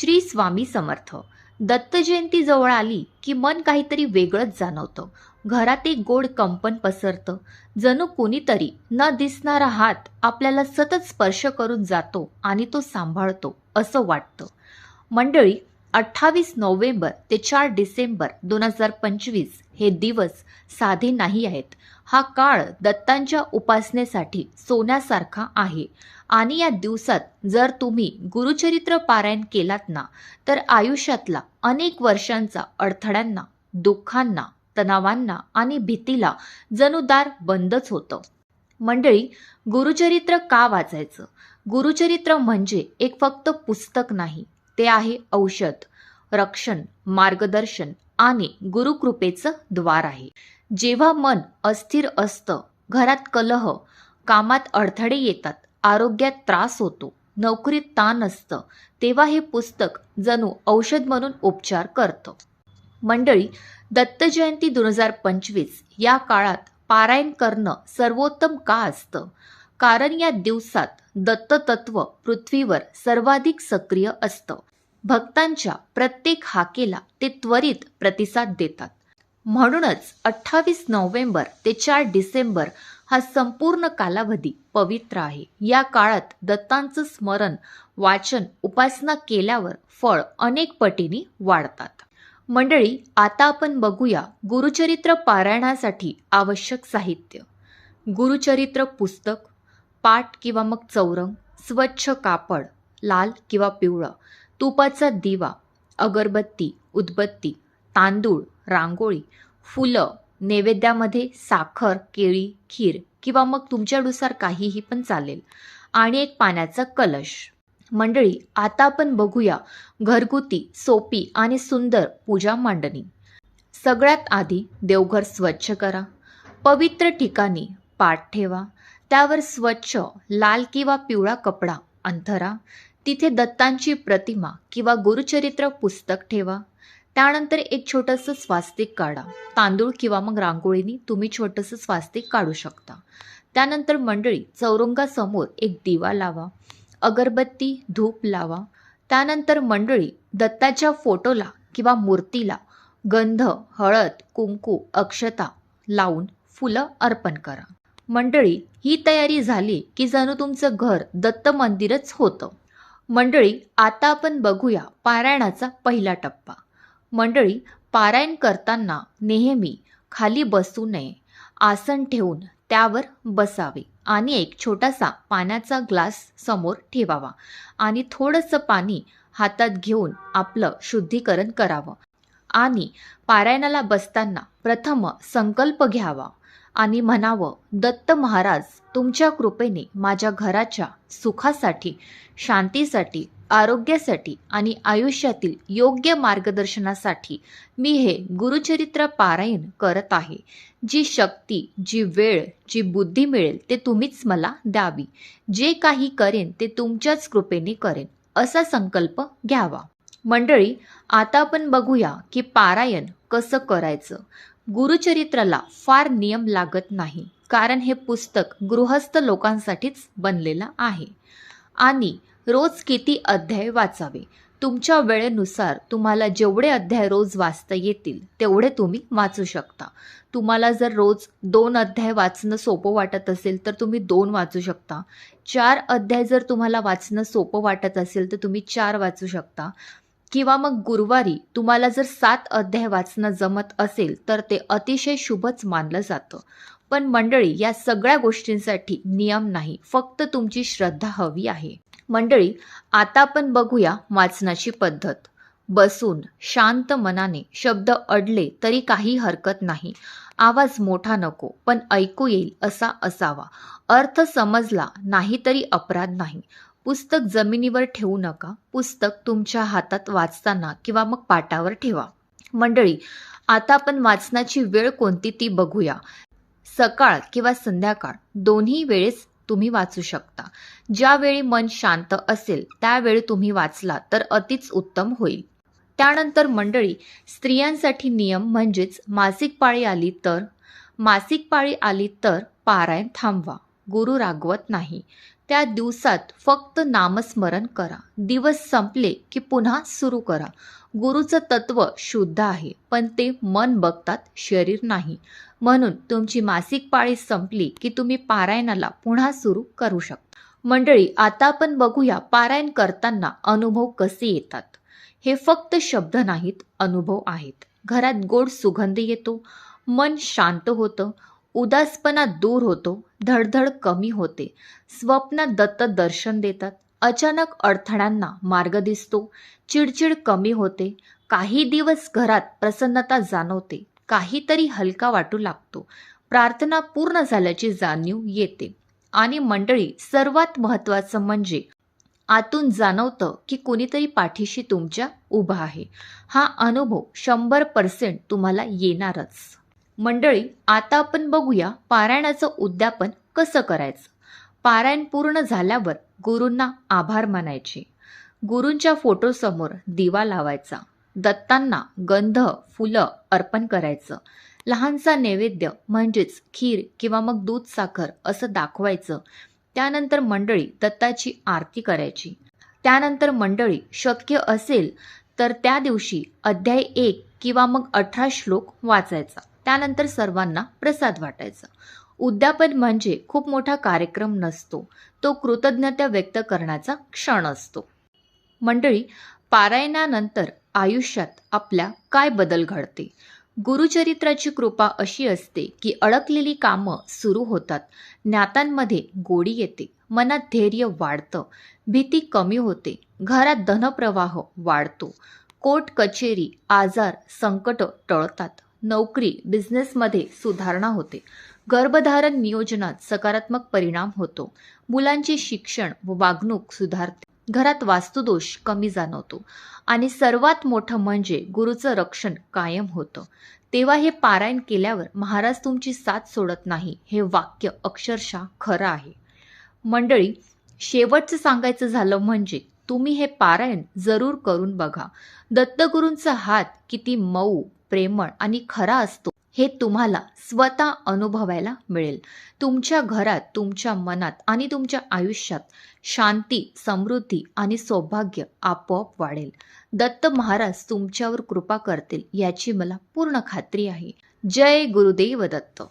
श्री स्वामी समर्थ. दत्त जयंती जवळ आली की मन काहीतरी वेगळंच जाणवतं. घरात एक गोड कंपन पसरतं. जणू कुणीतरी न दिसणारा हात आपल्याला सतत स्पर्श करून जातो आणि तो सांभाळतो असं वाटतं. मंडळी अठ्ठावीस नोव्हेंबर ते चार डिसेंबर दोन हजार पंचवीस हे दिवस साधे नाही आहेत. हा काळ दत्तांच्या उपासनेसाठी सोन्यासारखा आहे. आणि या दिवसात जर तुम्ही गुरुचरित्र पारायण केलात ना तर आयुष्यातला अनेक वर्षांचा अडथळ्यांना दुःखांना तणावांना आणि भीतीला जणूदार बंदच होतं. मंडळी गुरुचरित्र का वाचायचं? गुरुचरित्र म्हणजे एक फक्त पुस्तक नाही ते आहे औषध रक्षण मार्गदर्शन आणि गुरुकृपेचं द्वार आहे. जेव्हा मन अस्थिर असतं घरात कलह कामात अडथळे येतात आरोग्यात त्रास होतो. नोकरीत ताण असतं. तेव्हा हे पुस्तक जणू औषध म्हणून उपचार करतं. मंडळी दत्त जयंती दोन हजार पंचवीस या काळात पारायण करणं सर्वोत्तम का असतं? कारण या दिवसात दत्ततत्व पृथ्वीवर सर्वाधिक सक्रिय असतं. भक्तांच्या प्रत्येक हाकेला ते त्वरित प्रतिसाद देतात. म्हणूनच अठ्ठावीस नोव्हेंबर ते चार डिसेंबर हा संपूर्ण कालावधी पवित्र आहे. या काळात दत्तांचं स्मरण वाचन उपासना केल्यावर फळ अनेक पटीने वाढतात. मंडळी आता आपण बघूया गुरुचरित्र पारायणासाठी आवश्यक साहित्य. गुरुचरित्र पुस्तक पाट किंवा मग चौरंग स्वच्छ कापड लाल किंवा पिवळं तुपाचा दिवा अगरबत्ती उदबत्ती तांदूळ रांगोळी फुलं नैवेद्यामध्ये साखर केळी खीर किंवा मग तुमच्यानुसार काहीही पण चालेल. आणि एक पाण्याचा कलश. मंडळी आता आपण बघूया घरगुती सोपी आणि सुंदर पूजा मांडणी. सगळ्यात आधी देवघर स्वच्छ करा. पवित्र ठिकाणी पाठ ठेवा. त्यावर स्वच्छ लाल किंवा पिवळा कपडा अंथरा. तिथे दत्तांची प्रतिमा किंवा गुरुचरित्र पुस्तक ठेवा. त्यानंतर एक छोटंसं स्वास्तिक काढा. तांदूळ किंवा मग रांगोळीनी तुम्ही छोटंसं स्वास्तिक काढू शकता. त्यानंतर मंडळी चौरंगासमोर एक दिवा लावा अगरबत्ती धूप लावा. त्यानंतर मंडळी दत्ताच्या फोटोला किंवा मूर्तीला गंध हळद कुंकू अक्षता लावून फुलं अर्पण करा. मंडळी ही तयारी झाली की जणू तुमचं घर दत्त मंदिरच होतं. मंडळी आता आपण बघूया पारायणाचा पहिला टप्पा. मंडळी पारायण करताना नेहमी खाली बसू नये. आसन ठेवून त्यावर बसावे आणि एक छोटासा पाण्याचा ग्लास समोर ठेवावा आणि थोडंसं पाणी हातात घेऊन आपलं शुद्धीकरण करावं आणि पारायणाला बसताना प्रथम संकल्प घ्यावा आणि म्हणावं दत्त महाराज तुमच्या कृपेने माझ्या घराच्या सुखासाठी शांतीसाठी आरोग्यासाठी आणि आयुष्यातील योग्य मार्गदर्शनासाठी मी हे गुरुचरित्र पारायण करत आहे. जी शक्ती जी वेळ जी बुद्धी मिळेल ते तुम्हीच मला द्यावी. जे काही करेन ते तुमच्याच कृपेने करेन असा संकल्प घ्यावा. मंडळी आता आपण बघूया की पारायण कसं करायचं. गुरुचरित्राला फार नियम लागत नाही कारण हे पुस्तक गृहस्थ लोकांसाठीच बनलेलं आहे. आणि रोज किती अध्याय वाचावे? तुमच्या वेळेनुसार तुम्हाला जेवढे अध्याय रोज वाचता येतील तेवढे तुम्ही वाचू शकता. तुम्हाला जर रोज दोन अध्याय वाचणं सोपं वाटत असेल तर तुम्ही दोन वाचू शकता. चार अध्याय जर तुम्हाला वाचणं सोपं वाटत असेल तर तुम्ही चार वाचू शकता. किंवा मग गुरुवारी तुम्हाला जर सात अध्याय वाचणं जमत असेल तर ते अतिशय शुभच मानलं जातं. पण मंडळी या सगळ्या गोष्टींसाठी नियम नाही. फक्त तुमची श्रद्धा हवी आहे. मंडळी आता आपण बघूया वाचनाची पद्धत. बसून शांत मनाने शब्द अडले तरी काही हरकत नाही. आवाज मोठा नको पण ऐकू येईल असा असावा. अर्थ समजला नाही तरी अपराध नाही. पुस्तक जमिनीवर ठेवू नका. पुस्तक तुमच्या हातात वाचताना किंवा मग पाटावर ठेवा. मंडळी आता आपण वाचनाची वेळ कोणती ती बघूया. सकाळ किंवा संध्याकाळ दोन्ही वेळेस तुम्ही वाचू शकता. ज्यावेळी मन शांत असेल त्यावेळी तुम्ही वाचला तर अतिच उत्तम होईल. त्यानंतर मंडळी स्त्रियांसाठी नियम म्हणजेच मासिक पाळी आली तर मासिक पाळी आली तर पारायण थांबवा. गुरु रागवत नाही. त्या दिवसात फक्त नामस्मरण करा. दिवस संपले की पुन्हा सुरू करा. गुरुचं तत्व शुद्ध आहे पण ते मन बघतात शरीर नाही. म्हणून तुमची मासिक पाळी संपली की तुम्ही पारायणाला पुन्हा सुरू करू शकता. मंडळी आता आपण बघूया पारायण करताना अनुभव कसे येतात. हे फक्त शब्द नाहीत अनुभव आहेत. घरात गोड सुगंध येतो मन शांत होतं उदासपणा दूर होतो धडधड कमी होते. स्वप्न दत्त दर्शन देतात. अचानक अडथळ्यांना मार्ग दिसतो. चिडचिड कमी होते. काही दिवस घरात प्रसन्नता जाणवते. काहीतरी हलका वाटू लागतो. प्रार्थना पूर्ण झाल्याची जाणीव येते. आणि मंडळी सर्वात महत्त्वाचं म्हणजे आतून जाणवतं की कोणीतरी पाठीशी तुमच्या उभा आहे. हा अनुभव शंभर पर्सेंट तुम्हाला येणारच. मंडळी आता आपण बघूया पारायणाचं उद्यापन कसं करायचं. पारायण पूर्ण झाल्यावर गुरूंना आभार मानायचे. गुरूंच्या फोटोसमोर दिवा लावायचा. दत्तांना गंध फुलं अर्पण करायचं. लहानसा नैवेद्य म्हणजेच खीर किंवा मग दूध साखर असं दाखवायचं. त्यानंतर मंडळी दत्ताची आरती करायची. त्यानंतर मंडळी शक्य असेल तर त्या दिवशी अध्याय एक किंवा मग अठरा श्लोक वाचायचा. त्यानंतर सर्वांना प्रसाद वाटायचा. उद्यापन म्हणजे खूप मोठा कार्यक्रम नसतो. तो कृतज्ञता व्यक्त करण्याचा क्षण असतो. मंडळी पारायणानंतर आयुष्यात आपल्या काय बदल घडते? गुरुचरित्राची कृपा अशी असते की अडकलेली कामं सुरू होतात. ज्ञातांमध्ये गोडी येते. मनात धैर्य वाढतं. भीती कमी होते. घरात धनप्रवाह वाढतो. कोर्ट कचेरी आजार संकट टळतात. नोकरी बिझनेसमध्ये सुधारणा होते. गर्भधारण नियोजनात सकारात्मक परिणाम होतो. मुलांचे शिक्षण व वागणूक सुधारते. घरात वास्तुदोष कमी जाणवतो. आणि सर्वात मोठं म्हणजे गुरुचं रक्षण कायम होतं. तेव्हा हे पारायण केल्यावर महाराज तुमची साथ सोडत नाही हे वाक्य अक्षरशः खरं आहे. मंडळी शेवटचं सांगायचं झालं म्हणजे तुम्ही हे पारायण जरूर करून बघा. दत्तगुरूंचा हात किती मऊ प्रेमळ आणि खरा असतो हे तुम्हाला स्वतः अनुभवायला मिळेल. तुमच्या घरात तुमच्या मनात आणि तुमच्या आयुष्यात शांती समृद्धी आणि सौभाग्य आपोआप वाढेल. दत्त महाराज तुमच्यावर कृपा करतील याची मला पूर्ण खात्री आहे. जय गुरुदेव दत्त.